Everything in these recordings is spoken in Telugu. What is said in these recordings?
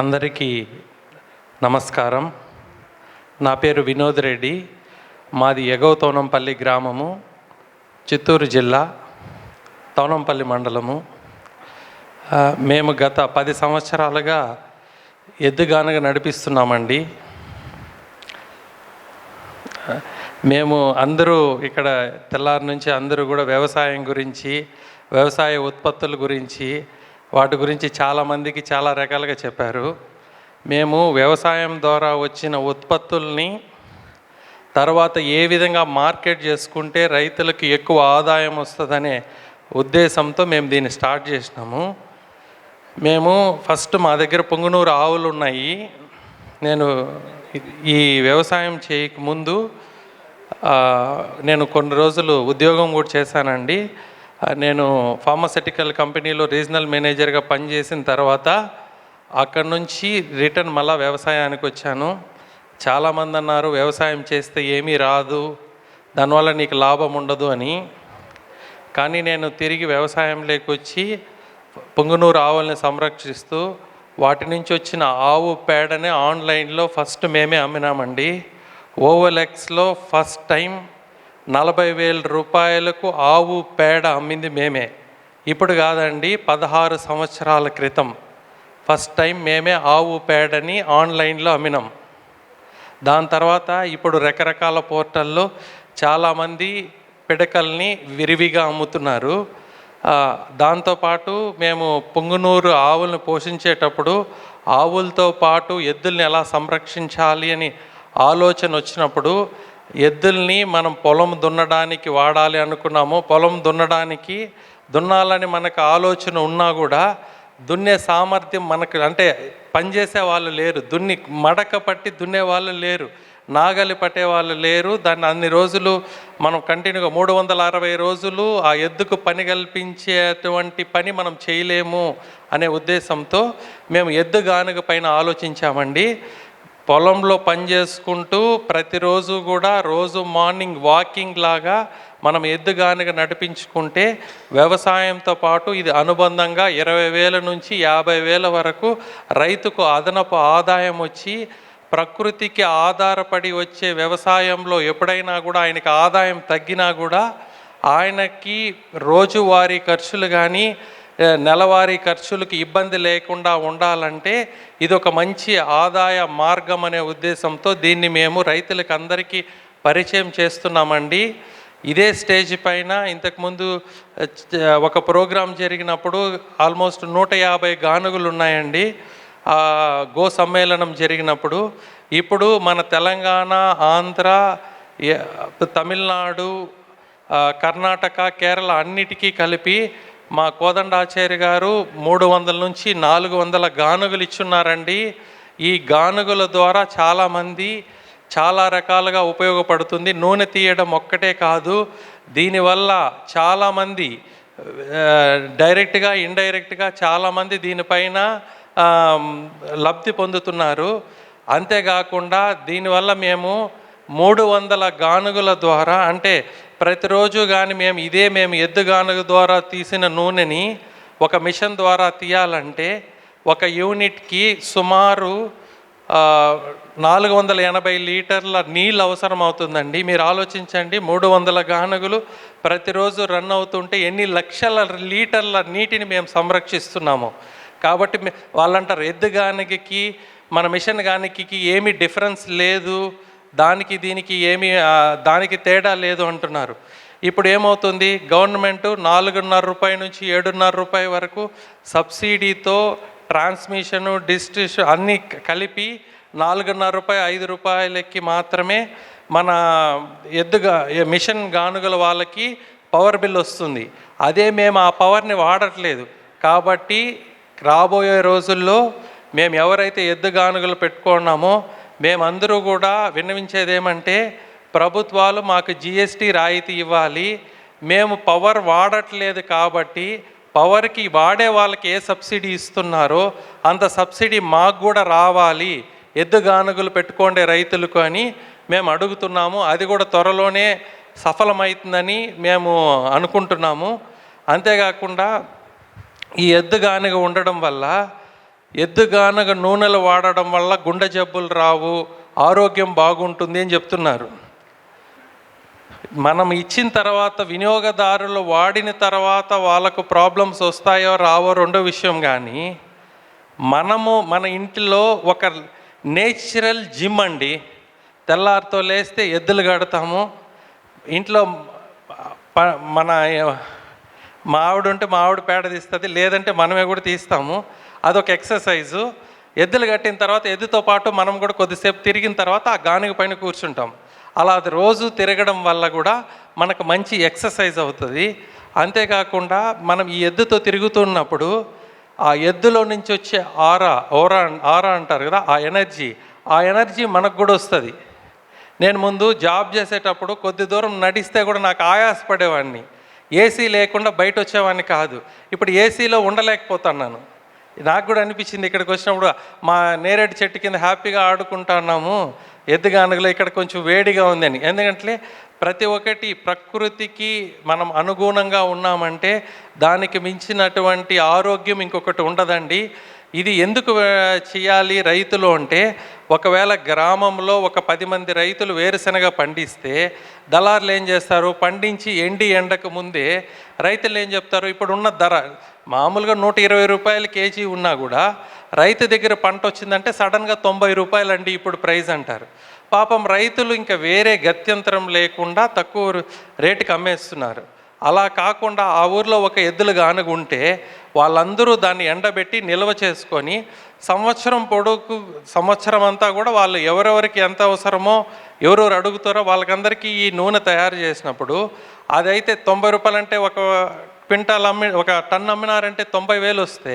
అందరికీ నమస్కారం. నా పేరు వినోద్ రెడ్డి. మాది ఎగవ తోనంపల్లి గ్రామము చిత్తూరు జిల్లా తోనంపల్లి మండలము. మేము గత పది సంవత్సరాలుగా ఎద్దుగానగా నడిపిస్తున్నామండి. మేము అందరూ ఇక్కడ తెల్లారి నుంచి అందరూ కూడా వ్యవసాయం గురించి వ్యవసాయ ఉత్పత్తుల గురించి వాటి గురించి చాలామందికి చాలా రకాలుగా చెప్పారు. మేము వ్యవసాయం ద్వారా వచ్చిన ఉత్పత్తుల్ని తర్వాత ఏ విధంగా మార్కెట్ చేసుకుంటే రైతులకు ఎక్కువ ఆదాయం వస్తుందనే ఉద్దేశంతో మేము దీన్ని స్టార్ట్ చేసినాము. మేము ఫస్ట్ మా దగ్గర పొంగునూరు ఆవులు ఉన్నాయి. నేను ఈ వ్యవసాయం చేయకముందు ముందు నేను కొన్ని రోజులు ఉద్యోగం కూడా చేశానండి. నేను ఫార్మాసిటికల్ కంపెనీలో రీజనల్ మేనేజర్గా పనిచేసిన తర్వాత అక్కడి నుంచి రిటర్న్ మళ్ళా వ్యవసాయానికి వచ్చాను. చాలామంది అన్నారు వ్యవసాయం చేస్తే ఏమీ రాదు దానివల్ల నీకు లాభం ఉండదు అని. కానీ నేను తిరిగి వ్యవసాయంలోకి వచ్చి పొంగునూరు ఆవుల్ని సంరక్షిస్తూ వాటి నుంచి వచ్చిన ఆవు పేడని ఆన్లైన్లో ఫస్ట్ మేమే అమ్మినామండి. ఓవెల్ఎక్స్లో ఫస్ట్ టైం నలభై వేల రూపాయలకు ఆవు పేడ అమ్మింది మేమే. ఇప్పుడు కాదండి పదహారు సంవత్సరాల క్రితం. ఫస్ట్ టైం మేమే ఆవు పేడని ఆన్లైన్లో అమ్మినాం. దాని తర్వాత ఇప్పుడు రకరకాల పోర్టల్లో చాలామంది పిడకల్ని విరివిగా అమ్ముతున్నారు. దాంతోపాటు మేము పొంగునూరు ఆవులను పోషించేటప్పుడు ఆవులతో పాటు ఎద్దుల్ని ఎలా సంరక్షించాలి అని ఆలోచన వచ్చినప్పుడు ఎద్దుల్ని మనం పొలం దున్నడానికి వాడాలి అనుకున్నాము పొలం దున్నడానికి దున్నాలని మనకు ఆలోచన ఉన్నా కూడా దున్నే సామర్థ్యం మనకు అంటే పనిచేసే వాళ్ళు లేరు. దున్ని మడక పట్టి దున్నే వాళ్ళు లేరు. నాగలి పట్టే వాళ్ళు లేరు. దాన్ని అన్ని రోజులు మనం కంటిన్యూగా మూడు వందల అరవై రోజులు ఆ ఎద్దుకు పని కల్పించేటువంటి పని మనం చేయలేము అనే ఉద్దేశంతో మేము ఎద్దు గానుగ పైన ఆలోచించామండి. పొలంలో పని చేసుకుంటూ ప్రతిరోజు కూడా రోజు మార్నింగ్ వాకింగ్ లాగా మనం ఎద్దుగానుగా నడిపించుకుంటే వ్యవసాయంతో పాటు ఇది అనుబంధంగా ఇరవై వేల నుంచి యాభై వేల వరకు రైతుకు అదనపు ఆదాయం వచ్చి ప్రకృతికి ఆధారపడి వచ్చే వ్యవసాయంలో ఎప్పుడైనా కూడా ఆయనకి ఆదాయం తగ్గినా కూడా ఆయనకి రోజువారీ ఖర్చులు కానీ నెలవారీ ఖర్చులకు ఇబ్బంది లేకుండా ఉండాలంటే ఇది ఒక మంచి ఆదాయ మార్గం అనే ఉద్దేశంతో దీన్ని మేము రైతులకు అందరికీ పరిచయం చేస్తున్నామండి. ఇదే స్టేజ్ పైన ఇంతకుముందు ఒక ప్రోగ్రాం జరిగినప్పుడు ఆల్మోస్ట్ నూట యాభై గానుగులు ఉన్నాయండి. గో సమ్మేళనం జరిగినప్పుడు ఇప్పుడు మన తెలంగాణ ఆంధ్ర తమిళనాడు కర్ణాటక కేరళ అన్నిటికీ కలిపి మా కోదండాచార్య గారు మూడు వందల నుంచి నాలుగు వందల గానుగలు ఇచ్చున్నారండి. ఈ గానుగుల ద్వారా చాలామంది చాలా రకాలుగా ఉపయోగపడుతుంది. నూనె తీయడం ఒక్కటే కాదు. దీనివల్ల చాలామంది డైరెక్ట్గా ఇండైరెక్ట్గా చాలామంది దీనిపైన లబ్ధి పొందుతున్నారు. అంతేకాకుండా దీనివల్ల మేము మూడు వందల గానుగుల ద్వారా అంటే ప్రతిరోజు కానీ మేము ఇదే మేము ఎద్దు గానుగ ద్వారా తీసిన నూనెని ఒక మిషన్ ద్వారా తీయాలంటే ఒక యూనిట్కి సుమారు నాలుగు వందల ఎనభై లీటర్ల నీళ్ళు అవసరం అవుతుందండి మీరు ఆలోచించండి మూడు వందల గానుగులు ప్రతిరోజు రన్ అవుతుంటే ఎన్ని లక్షల లీటర్ల నీటిని మేము సంరక్షిస్తున్నాము. కాబట్టి వాళ్ళంటారు ఎద్దు గానికకి మన మిషన్ గానికి ఏమీ డిఫరెన్స్ లేదు. దానికి దీనికి ఏమీ దానికి తేడా లేదు అంటున్నారు. ఇప్పుడు ఏమవుతుంది? గవర్నమెంట్ నాలుగున్నర రూపాయి నుంచి ఏడున్నర రూపాయి వరకు సబ్సిడీతో ట్రాన్స్మిషను డిస్ట్రిబ్యూషన్ అన్నీ కలిపి నాలుగున్నర రూపాయి ఐదు రూపాయలకి మాత్రమే మన ఎద్దుగా మిషన్ గానుగల వాళ్ళకి పవర్ బిల్ వస్తుంది. అదే మేము ఆ పవర్ని వాడట్లేదు. కాబట్టి రాబోయే రోజుల్లో మేము ఎవరైతే ఎద్దు గానుగలు పెట్టుకున్నామో మేమందరూ కూడా విన్నవించేదేమంటే ప్రభుత్వాలు మాకు జిఎస్టీ రాయితీ ఇవ్వాలి మేము పవర్ వాడట్లేదు కాబట్టి పవర్కి వాడే వాళ్ళకి ఏ సబ్సిడీ ఇస్తున్నారో అంత సబ్సిడీ మాకు కూడా రావాలి ఎద్దు పెట్టుకోండి రైతులకు అని మేము అడుగుతున్నాము. అది కూడా త్వరలోనే సఫలమవుతుందని మేము అనుకుంటున్నాము. అంతేకాకుండా ఈ ఎద్దుగానుగ ఉండడం వల్ల ఎద్దుగానగ నూనెలు వాడడం వల్ల గుండె జబ్బులు రావు ఆరోగ్యం బాగుంటుంది అని చెప్తున్నారు. మనం ఇచ్చిన తర్వాత వినియోగదారులు వాడిన తర్వాత వాళ్ళకు ప్రాబ్లమ్స్ వస్తాయో రావో రెండో విషయం కానీ మనము మన ఇంటిలో ఒక నేచురల్ జిమ్ అండి. తెల్లారితో లేస్తే ఎద్దులు కడతాము. ఇంట్లో మన మా ఆవిడ ఉంటే మా ఆవిడ పేడ తీస్తుంది లేదంటే మనమే కూడా తీస్తాము. అదొక ఎక్సర్సైజు. ఎద్దులు కట్టిన తర్వాత ఎద్దుతో పాటు మనం కూడా కొద్దిసేపు తిరిగిన తర్వాత ఆ గానుగ పైన కూర్చుంటాం. అలా అది రోజు తిరగడం వల్ల కూడా మనకు మంచి ఎక్సర్సైజ్ అవుతుంది. అంతేకాకుండా మనం ఈ ఎద్దుతో తిరుగుతున్నప్పుడు ఆ ఎద్దులో నుంచి వచ్చే ఆరా ఓరా ఆరా అంటారు కదా ఆ ఎనర్జీ ఆ ఎనర్జీ మనకు కూడా వస్తుంది. నేను ముందు జాబ్ చేసేటప్పుడు కొద్ది దూరం నడిస్తే కూడా నాకు ఆయాసపడేవాడిని. ఏసీ లేకుండా బయట వచ్చేవాడిని కాదు. ఇప్పుడు ఏసీలో ఉండలేకపోతున్నాను. నాకు కూడా అనిపించింది ఇక్కడికి వచ్చినప్పుడు మా నేరేడు చెట్టు కింద హ్యాపీగా ఆడుకుంటున్నాము ఎద్దుగానుగలో ఇక్కడ కొంచెం వేడిగా ఉందని. ఎందుకంటే ప్రతి ఒక్కటి ప్రకృతికి మనం అనుగుణంగా ఉన్నామంటే దానికి మించినటువంటి ఆరోగ్యం ఇంకొకటి ఉండదండి. ఇది ఎందుకు చేయాలి రైతులు అంటే ఒకవేళ గ్రామంలో ఒక పది మంది రైతులు వేరుశనగ పండిస్తే దళారులు ఏం చేస్తారు? పండించి ఎండి ఎండకు ముందే రైతులు ఏం చెప్తారు? ఇప్పుడు ఉన్న ధర మామూలుగా నూట ఇరవై రూపాయలు కేజీ ఉన్నా కూడా రైతు దగ్గర పంట వచ్చిందంటే సడన్గా తొంభై రూపాయలు అండి ఇప్పుడు ప్రైజ్ అంటారు. పాపం రైతులు ఇంకా వేరే గత్యంతరం లేకుండా తక్కువ రేటుకి అమ్మేస్తున్నారు. అలా కాకుండా ఆ ఊర్లో ఒక ఎద్దులు గానుగుంటే వాళ్ళందరూ దాన్ని ఎండబెట్టి నిల్వ చేసుకొని సంవత్సరం పొడుగు సంవత్సరం అంతా కూడా వాళ్ళు ఎవరెవరికి ఎంత అవసరమో ఎవరెవరు అడుగుతారో వాళ్ళకందరికీ ఈ నూనె తయారు చేసినప్పుడు అదైతే తొంభై రూపాయలు అంటే ఒక క్వింటాల్ అమ్మి ఒక టన్ అమ్మినారంటే తొంభై వేలు వస్తే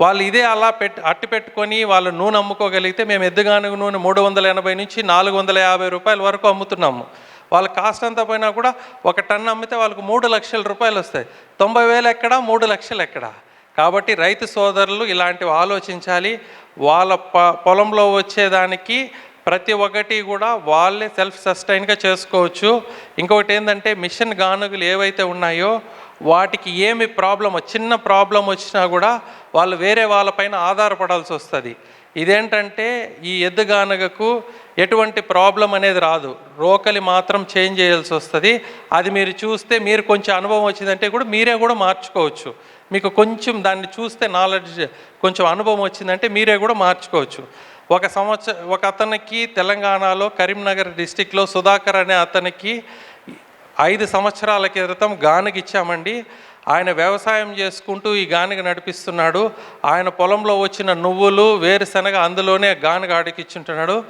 వాళ్ళు ఇదే అలా పెట్టి అట్టి పెట్టుకొని వాళ్ళు నూనె అమ్ముకోగలిగితే మేము ఎద్దుగానుగ నూనె మూడు వందల ఎనభై నుంచి నాలుగు వందల యాభై రూపాయల వరకు అమ్ముతున్నాము. వాళ్ళ కాస్ట్ అంతా పోయినా కూడా ఒక టన్ అమ్మితే వాళ్ళకు మూడు లక్షల రూపాయలు వస్తాయి. తొంభై వేలు ఎక్కడ మూడు లక్షలు ఎక్కడ? కాబట్టి రైతు సోదరులు ఇలాంటివి ఆలోచించాలి. వాళ్ళ ప పొలంలో వచ్చేదానికి ప్రతి ఒక్కటి కూడా వాళ్ళే సెల్ఫ్ సస్టైన్గా చేసుకోవచ్చు. ఇంకొకటి ఏంటంటే మిషన్ గానుగులు ఏవైతే ఉన్నాయో వాటికి ఏమి ప్రాబ్లం చిన్న ప్రాబ్లం వచ్చినా కూడా వాళ్ళు వేరే వాళ్ళపైన ఆధారపడాల్సి వస్తుంది. ఇదేంటంటే ఈ ఎద్దుగానగకు ఎటువంటి ప్రాబ్లం అనేది రాదు. రోకలి మాత్రం చేంజ్ చేయాల్సి వస్తుంది. అది మీరు చూస్తే మీరు కొంచెం అనుభవం వచ్చిందంటే కూడా మీరే కూడా మార్చుకోవచ్చు. మీకు కొంచెం దాన్ని చూస్తే నాలెడ్జ్ కొంచెం అనుభవం వచ్చిందంటే మీరే కూడా మార్చుకోవచ్చు. ఒక సంవత్సరం ఒక అతనికి తెలంగాణలో కరీంనగర్ డిస్టిక్లో సుధాకర్ అనే అతనికి ఐదు సంవత్సరాల క్రితం గానుగ ఇచ్చామండి. ఆయన వ్యవసాయం చేసుకుంటూ ఈ గానుగ నడిపిస్తున్నాడు. ఆయన పొలంలో వచ్చిన నువ్వులు వేరుశనగ అందులోనే గానుగ ఆడికిచ్చుంటున్నాడు.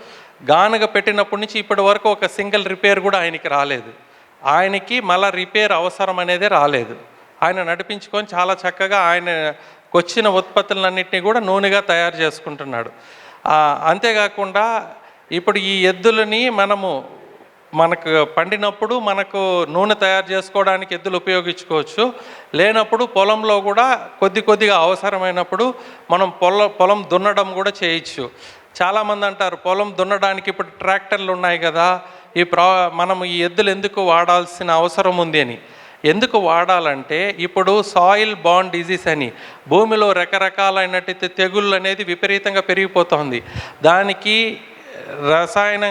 గానుగ పెట్టినప్పటి నుంచి ఇప్పటి వరకు ఒక సింగిల్ రిపేర్ కూడా ఆయనకి రాలేదు. ఆయనకి మళ్ళా రిపేర్ అవసరం అనేది రాలేదు. ఆయన నడిపించుకొని చాలా చక్కగా ఆయన వచ్చిన ఉత్పత్తులన్నింటినీ కూడా నూనెగా తయారు చేసుకుంటున్నాడు. అంతేకాకుండా ఇప్పుడు ఈ ఎద్దులని మనము మనకు పండినప్పుడు మనకు నూనె తయారు చేసుకోవడానికి ఎద్దులు ఉపయోగించుకోవచ్చు. లేనప్పుడు పొలంలో కూడా కొద్ది కొద్దిగా అవసరమైనప్పుడు మనం పొల పొలం దున్నడం కూడా చేయొచ్చు. చాలామంది అంటారు పొలం దున్నడానికి ఇప్పుడు ట్రాక్టర్లు ఉన్నాయి కదా ఈ ప్రా మనం ఈ ఎద్దులు ఎందుకు వాడాల్సిన అవసరం ఉంది అని. ఎందుకు వాడాలంటే ఇప్పుడు సాయిల్ బాండ్ డిజీస్ అని భూమిలో రకరకాలైనట్టు తెగుళ్ళు అనేది విపరీతంగా పెరిగిపోతుంది. దానికి రసాయన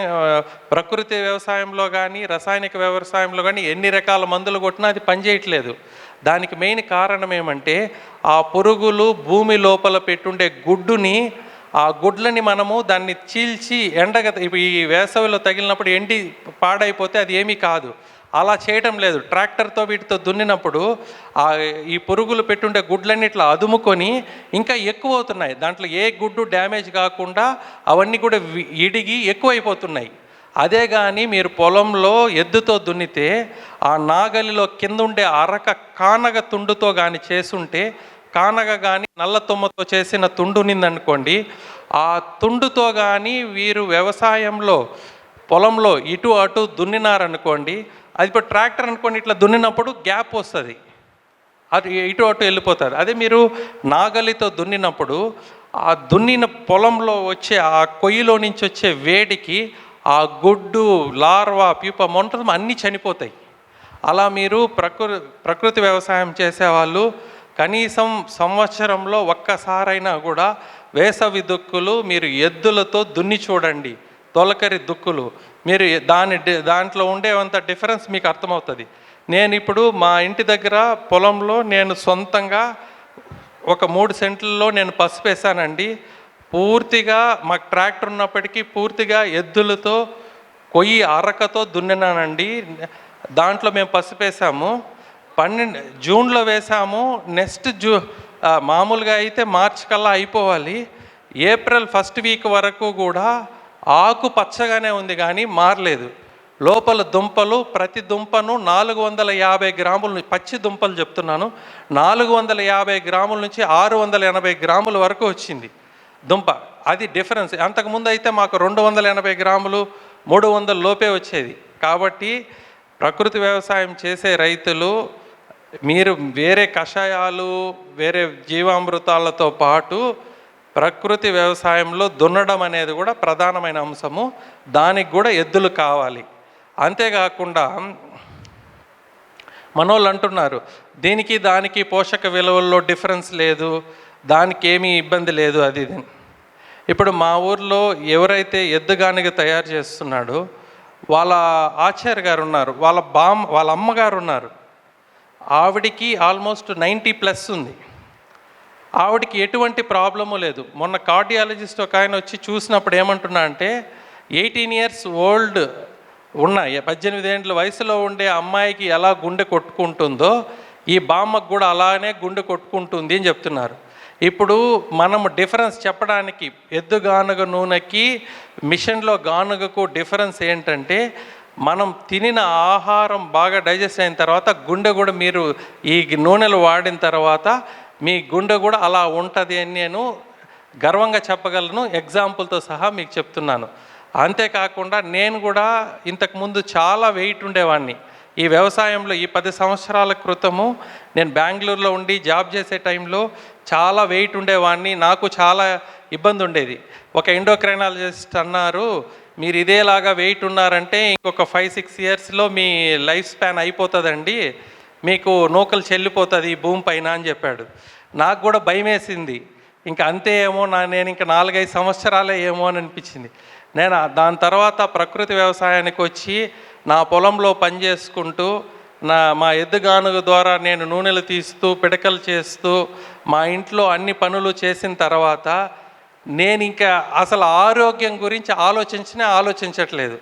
ప్రకృతి వ్యవసాయంలో కానీ రసాయనిక వ్యవసాయంలో కానీ ఎన్ని రకాల మందులు కొట్టినా అది పనిచేయట్లేదు దానికి మెయిన్ కారణం ఏమంటే ఆ పురుగులు భూమి లోపల పెట్టుండే గుడ్డుని ఆ గుడ్లని మనము దాన్ని చీల్చి ఎండగ ఈ వేసవిలో తగిలినప్పుడు ఎండి పాడైపోతే అది ఏమీ కాదు. అలా చేయటం లేదు. ట్రాక్టర్తో వీటితో దున్నినప్పుడు ఆ ఈ పురుగులు పెట్టుండే గుడ్లన్నీ ఇట్లా అదుముకొని ఇంకా ఎక్కువ అవుతున్నాయి దాంట్లో ఏ గుడ్డు డ్యామేజ్ కాకుండా అవన్నీ కూడా ఇడిగి ఎక్కువైపోతున్నాయి. అదే కానీ మీరు పొలంలో ఎద్దుతో దున్నితే ఆ నాగలిలో కింద ఉండే అరక కానగ తుండుతో కానీ చేసుంటే కానగ కానీ నల్ల తుమ్మతో చేసిన తుండు నిందనుకోండి ఆ తుండుతో కానీ వీరు వ్యవసాయంలో పొలంలో ఇటు అటు దున్నినారనుకోండి అది ఇప్పుడు ట్రాక్టర్ అనుకోండి ఇట్లా దున్నినప్పుడు గ్యాప్ వస్తుంది. అది ఇటు అటు వెళ్ళిపోతుంది అదే మీరు నాగలితో దున్నినప్పుడు ఆ దున్నిన పొలంలో వచ్చే ఆ కొయ్యిలో నుంచి వచ్చే వేడికి ఆ గుడ్డు లార్వా ప్యూప మొంటం అన్నీ చనిపోతాయి. అలా మీరు ప్రకృ ప్రకృతి వ్యవసాయం చేసేవాళ్ళు కనీసం సంవత్సరంలో ఒక్కసారైనా కూడా వేసవి దుక్కులు మీరు ఎద్దులతో దున్ని చూడండి. తొలకరి దుక్కులు. మీరు దాని దాంట్లో ఉండేవంత డిఫరెన్స్ మీకు అర్థమవుతుంది. నేను ఇప్పుడు మా ఇంటి దగ్గర పొలంలో నేను సొంతంగా ఒక మూడు సెంట్లలో నేను పసుపు వేసానండి. పూర్తిగా మాకు ట్రాక్టర్ ఉన్నప్పటికీ పూర్తిగా ఎద్దులతో కొయ్యి అరకతో దున్నినానండి. దాంట్లో మేము పసుపు వేసాము. పన్నెండు జూన్లో వేసాము. నెక్స్ట్ జూ మామూలుగా అయితే మార్చ్ కల్లా అయిపోవాలి. ఏప్రిల్ ఫస్ట్ వీక్ వరకు కూడా ఆకు పచ్చగానే ఉంది కానీ మారలేదు. లోపల దుంపలు ప్రతి దుంపను నాలుగు వందల యాభై గ్రాముల పచ్చి దుంపలు చెప్తున్నాను. నాలుగు వందల యాభై గ్రాముల నుంచి ఆరు వందల ఎనభై గ్రాముల వరకు వచ్చింది దుంప. అది డిఫరెన్స్. అంతకుముందు అయితే మాకు రెండు వందల ఎనభై గ్రాములు మూడు వందల లోపే వచ్చేది. కాబట్టి ప్రకృతి వ్యవసాయం చేసే రైతులు మీరు వేరే కషాయాలు వేరే జీవామృతాలతో పాటు ప్రకృతి వ్యవసాయంలో దున్నడం అనేది కూడా ప్రధానమైన అంశము. దానికి కూడా ఎద్దులు కావాలి. అంతేకాకుండా మనోళ్ళు అంటున్నారు దీనికి దానికి పోషక విలువల్లో డిఫరెన్స్ లేదు దానికి ఏమీ ఇబ్బంది లేదు అది ఇది. ఇప్పుడు మా ఊర్లో ఎవరైతే ఎద్దుగానిగ తయారు చేస్తున్నాడో వాళ్ళ ఆచార్య గారు ఉన్నారు వాళ్ళ బామ్ వాళ్ళ అమ్మగారు ఉన్నారు. ఆవిడికి ఆల్మోస్ట్ నైంటీ ప్లస్ ఉంది. ఆవిడకి ఎటువంటి ప్రాబ్లము లేదు. మొన్న కార్డియాలజిస్ట్ ఒక ఆయన వచ్చి చూసినప్పుడు ఏమంటున్నా అంటే ఎయిటీన్ ఇయర్స్ ఓల్డ్ ఉన్న పద్దెనిమిది ఏండ్ల వయసులో ఉండే అమ్మాయికి ఎలా గుండె కొట్టుకుంటుందో ఈ బామ్మకు కూడా అలానే గుండె కొట్టుకుంటుంది అని చెప్తున్నారు. ఇప్పుడు మనం డిఫరెన్స్ చెప్పడానికి ఎద్దు గానుగ నూనెకి మిషన్లో గానుగకు డిఫరెన్స్ ఏంటంటే మనం తినిన ఆహారం బాగా డైజెస్ట్ అయిన తర్వాత గుండె కూడా మీరు ఈ నూనెలు వాడిన తర్వాత మీ గుండె కూడా అలా ఉంటుంది అని నేను గర్వంగా చెప్పగలను. ఎగ్జాంపుల్తో సహా మీకు చెప్తున్నాను. అంతేకాకుండా నేను కూడా ఇంతకుముందు చాలా వెయిట్ ఉండేవాడిని ఈ వ్యవసాయంలో ఈ పది సంవత్సరాల క్రితము నేను బెంగళూరులో ఉండి జాబ్ చేసే టైంలో చాలా వెయిట్ ఉండేవాడిని నాకు చాలా ఇబ్బంది ఉండేది. ఒక ఎండోక్రైనాలజిస్ట్ అన్నారు మీరు ఇదేలాగా వెయిట్ ఉన్నారంటే ఇంకొక ఫైవ్ సిక్స్ ఇయర్స్లో మీ లైఫ్ స్పాన్ అయిపోతుందండి. మీకు నూకలు చెల్లిపోతుంది ఈ భూమి పైన అని చెప్పాడు. నాకు కూడా భయం వేసింది ఇంకా అంతే ఏమో నా నేను ఇంకా నాలుగైదు సంవత్సరాలే ఏమో అని అనిపించింది. నేను దాని తర్వాత ప్రకృతి వ్యవసాయానికి వచ్చి నా పొలంలో పనిచేసుకుంటూ నా మా ఎద్దుగానుగ ద్వారా నేను నూనెలు తీస్తూ పిడకలు చేస్తూ మా ఇంట్లో అన్ని పనులు చేసిన తర్వాత నేను ఇంకా అసలు ఆరోగ్యం గురించి ఆలోచించినా ఆలోచించట్లేదు.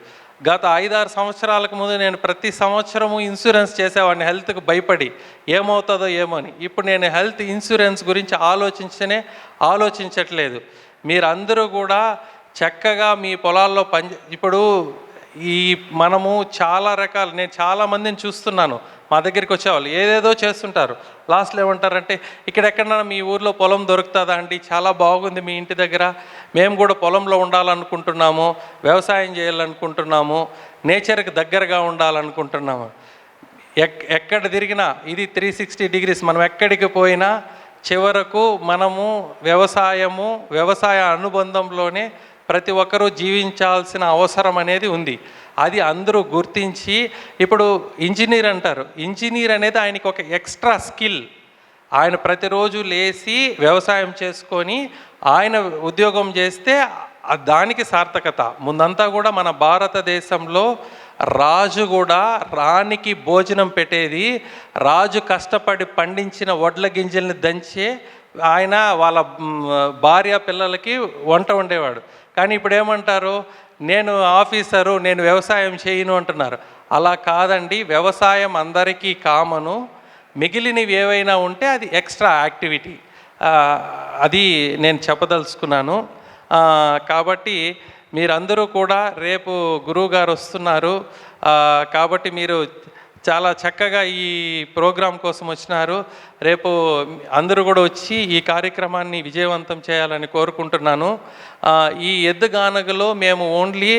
గత ఐదారు సంవత్సరాలకు ముందు నేను ప్రతి సంవత్సరము ఇన్సూరెన్స్ చేసేవాడిని హెల్త్కి భయపడి. ఏమవుతుందో ఏమో అని. ఇప్పుడు నేను హెల్త్ ఇన్సూరెన్స్ గురించి ఆలోచించనే ఆలోచించట్లేదు. మీరందరూ కూడా చక్కగా మీ పొలాల్లో పని ఇప్పుడు ఈ మనము చాలా రకాలు నేను చాలా మందిని చూస్తున్నాను. మా దగ్గరికి వచ్చేవాళ్ళు. ఏదేదో చేస్తుంటారు. లాస్ట్లో ఏమంటారంటే ఇక్కడెక్కడన్నా మీ ఊర్లో పొలం దొరుకుతుందా అండి? చాలా బాగుంది మీ ఇంటి దగ్గర. మేము కూడా పొలంలో ఉండాలనుకుంటున్నాము. వ్యవసాయం చేయాలనుకుంటున్నాము. నేచర్కి దగ్గరగా ఉండాలనుకుంటున్నాము. ఎక్ ఎక్కడ తిరిగినా ఇది త్రీ సిక్స్టీ డిగ్రీస్. మనం ఎక్కడికి పోయినా చివరకు మనము వ్యవసాయము వ్యవసాయ అనుబంధంలోనే ప్రతి ఒక్కరూ జీవించాల్సిన అవసరం అనేది ఉంది. అది అందరూ గుర్తించి ఇప్పుడు ఇంజనీర్ అంటారు. ఇంజనీర్ అనేది ఆయనకి ఒక ఎక్స్ట్రా స్కిల్. ఆయన ప్రతిరోజు లేచి వ్యవసాయం చేసుకొని ఆయన ఉద్యోగం చేస్తే దానికి సార్థకత. ముందంతా కూడా మన భారతదేశంలో రాజు కూడా రాణికి భోజనం పెట్టేది. రాజు కష్టపడి పండించిన వడ్ల గింజల్ని దంచే ఆయన వాళ్ళ భార్య పిల్లలకి వంట వండేవాడు. కానీ ఇప్పుడు ఏమంటారు నేను ఆఫీసరు నేను వ్యవసాయం చేయను అంటున్నారు. అలా కాదండి. వ్యవసాయం అందరికీ కామను. మిగిలినవి ఏవైనా ఉంటే అది ఎక్స్ట్రా యాక్టివిటీ. అది నేను చెప్పదలుచుకున్నాను. కాబట్టి మీరందరూ కూడా రేపు గురువు గారు వస్తున్నారు కాబట్టి మీరు చాలా చక్కగా ఈ ప్రోగ్రాం కోసం వచ్చినారు. రేపు అందరూ కూడా వచ్చి ఈ కార్యక్రమాన్ని విజయవంతం చేయాలని కోరుకుంటున్నాను. ఈ ఎద్దుగానగలో మేము ఓన్లీ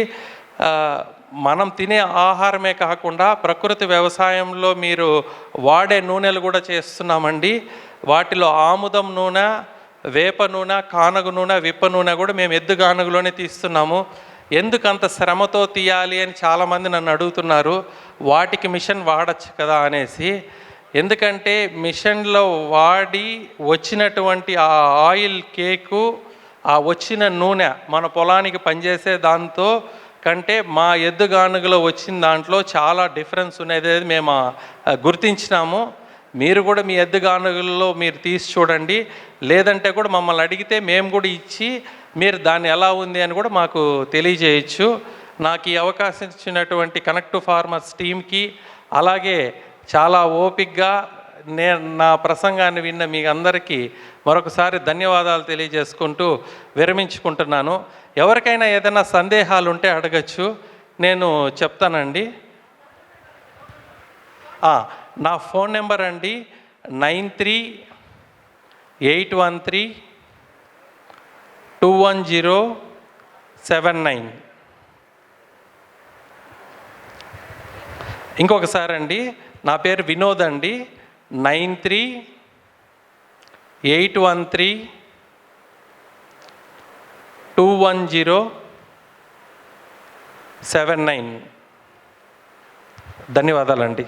మనం తినే ఆహారమే కాకుండా ప్రకృతి వ్యవసాయంలో మీరు వాడే నూనెలు కూడా చేస్తున్నామండి. వాటిలో ఆముదం నూనె వేప నూనె కానగ నూనె విప్ప నూనె కూడా మేము ఎద్దుగానగలోనే తీస్తున్నాము. ఎందుకు అంత శ్రమతో తీయాలి అని చాలామంది నన్ను అడుగుతున్నారు వాటికి మిషన్ వాడచ్చు కదా అనేసి. ఎందుకంటే మిషన్లో వాడి వచ్చినటువంటి ఆ ఆయిల్ కేకు ఆ వచ్చిన నూనె మన పొలానికి పనిచేసే దాంతో కంటే మా ఎద్దుగానుగలో వచ్చిన దాంట్లో చాలా డిఫరెన్స్ ఉన్నది మేము గుర్తించినాము. మీరు కూడా మీ ఎద్దుగానుగల్లో మీరు తీసి చూడండి. లేదంటే కూడా మమ్మల్ని అడిగితే మేము కూడా ఇచ్చి మీరు దాన్ని ఎలా ఉంది అని కూడా మాకు తెలియజేయచ్చు. నాకు ఈ అవకాశం ఇచ్చినటువంటి కనెక్ట్ ఫార్మర్స్ టీమ్కి అలాగే చాలా ఓపిక్గా నే నా ప్రసంగాన్ని విన్న మీ అందరికీ మరొకసారి ధన్యవాదాలు తెలియజేసుకుంటూ విరమించుకుంటున్నాను. ఎవరికైనా ఏదైనా సందేహాలు ఉంటే అడగచ్చు. నేను చెప్తానండి. నా ఫోన్ నెంబర్ అండి. Nine three eight one three two one zero seven nine ఇంకొకసారి అండి నా పేరు వినోద్ అండి. Nine three eight one three two one zero seven nine ధన్యవాదాలండి.